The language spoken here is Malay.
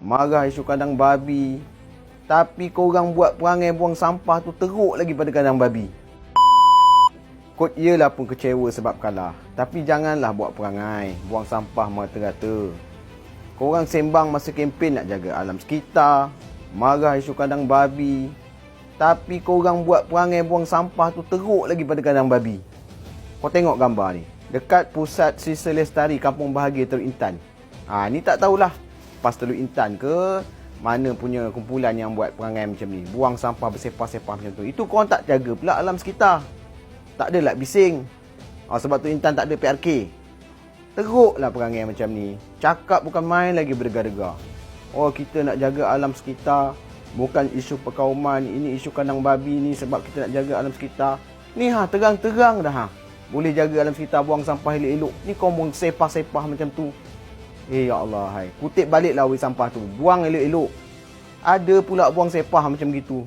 marah isu kandang babi. Tapi korang buat perangai buang sampah tu teruk lagi pada kandang babi. Kot iyalah pun kecewa sebab kalah. Tapi janganlah buat perangai buang sampah merata-rata. Korang sembang masa kempen nak jaga alam sekitar, marah isu kandang babi. Tapi korang buat perangai buang sampah tu teruk lagi pada kandang babi. Kau tengok gambar ni. Dekat pusat Sisa Lestari Kampung Bahagia Teluk Intan. Ha, ni tak tahulah. Pas Teluk Intan ke mana punya kumpulan yang buat perangai macam ni. Buang sampah bersepah-sepah macam tu. Itu korang tak jaga pula alam sekitar. Tak adalah bising. Ha, sebab tu Intan tak ada PRK. Teruklah perangai macam ni. Cakap bukan main lagi berdegar-degar. Oh kita nak jaga alam sekitar. Bukan isu perkauman. Ini isu kandang babi ni sebab kita nak jaga alam sekitar. Ni ha terang-terang dah ha. Boleh jaga alam sekitar buang sampah elok-elok. Ni kau mau sepah-sepah macam tu. Eh ya Allah hai. Kutip baliklah wei sampah tu. Buang elok-elok. Ada pula buang sepah macam gitu.